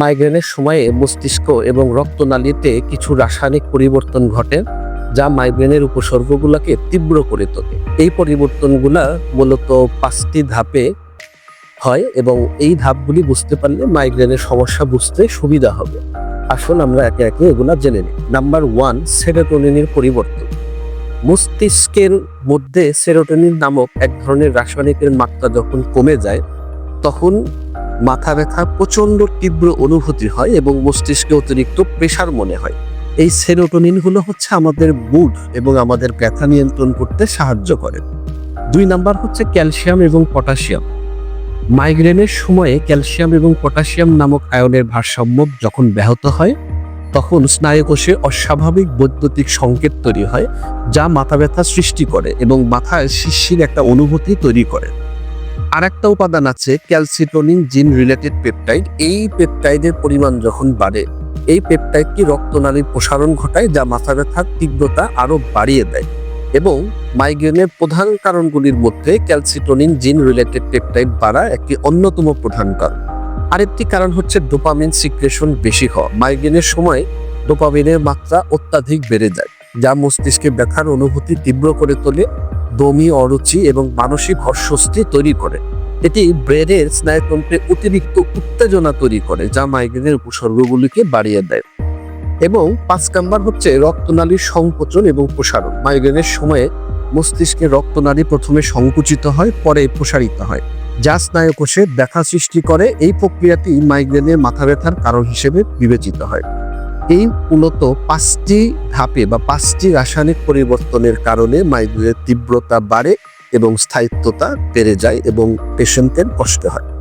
মাইগ্রেনের সময়ে মস্তিষ্ক এবং রক্তনালীতে কিছু রাসায়নিক পরিবর্তন ঘটে, যা মাইগ্রেনের উপসর্গগুলোকে তীব্র করে তোলে। এই পরিবর্তনগুলা মূলত পাঁচটি ধাপে হয় এবং এই ধাপগুলি বুঝতে পারলে মাইগ্রেনের সমস্যা বুঝতে সুবিধা হবে। আসল আমরা একে একে এগুলা জেনে নিই। নাম্বার ওয়ান, সেরোটোনিনের পরিবর্তন। মস্তিষ্কের মধ্যে সেরোটোনিন নামক এক ধরনের রাসায়নিকের মাত্রা যখন কমে যায়, তখন মাথা ব্যথা প্রচণ্ড তীব্র অনুভূতি হয় এবং মস্তিষ্কে অতিরিক্ত প্রেশার মনে হয়। এই সেরোটোনিন হলো হচ্ছে আমাদের মুড এবং আমাদের ব্যথা নিয়ন্ত্রণ করতে সাহায্য করে। দুই নাম্বার হচ্ছে ক্যালসিয়াম এবং পটাশিয়াম। মাইগ্রেনের সময়ে ক্যালসিয়াম এবং পটাশিয়াম নামক আয়নের ভারসাম্য যখন ব্যাহত হয়, তখন স্নায়ুকোষে অস্বাভাবিক বৈদ্যুতিক সংকেত তৈরি হয়, যা মাথা ব্যথা সৃষ্টি করে এবং মাথায় শিশির একটা অনুভূতি তৈরি করে। আর একটা উপাদান আছে ক্যালসিটোনিন জিন রিলেটেড পেপটাইড। এই পেপটাইডের পরিমাণ যখন বাড়ে, এই পেপটাইডটি রক্তনালীর প্রসারণ ঘটায় যা মাথা ব্যথার তীব্রতা আরও বাড়িয়ে দেয় এবং মাইগ্রেনের প্রধান কারণগুলির মধ্যে ক্যালসিটোনিন জিন রিলেটেড পেপটাইড বাড়া একটি অন্যতম প্রধান কারণ। আরেকটি কারণ হচ্ছে ডোপামিন সিক্রেশন বেশি হওয়া। মাইগ্রেনের সময় ডোপামিনের মাত্রা অত্যাধিক বেড়ে যায়, যা মস্তিষ্কে ব্যথার অনুভূতি তীব্র করে তোলে বমি অরুচি এবং মানসিক অস্বস্তি তৈরি করে। এটি ব্রেনের স্নায়ুতন্ত্রে অতিরিক্ত উত্তেজনা তৈরি করে, যা মাইগ্রেনের উপসর্গগুলিকে বাড়িয়ে দেয়। এবং পাঁচ নাম্বার হচ্ছে রক্তনালীর সংকোচন এবং প্রসারণ। মাইগ্রেনের সময়ে মস্তিষ্কে রক্তনালী প্রথমে সংকুচিত হয়, পরে প্রসারিত হয়, যা স্নায়ুকোষে ব্যথা সৃষ্টি করে। এই প্রক্রিয়াটি মাইগ্রেনের মাথা ব্যথার কারণ হিসেবে বিবেচিত হয়। এই মূলত পাঁচটি ধাপে বা পাঁচটি রাসায়নিক পরিবর্তনের কারণে মাইগ্রেনের তীব্রতা বাড়ে এবং স্থায়িত্বতা বেড়ে যায় এবং পেশেন্টের কষ্ট হয়।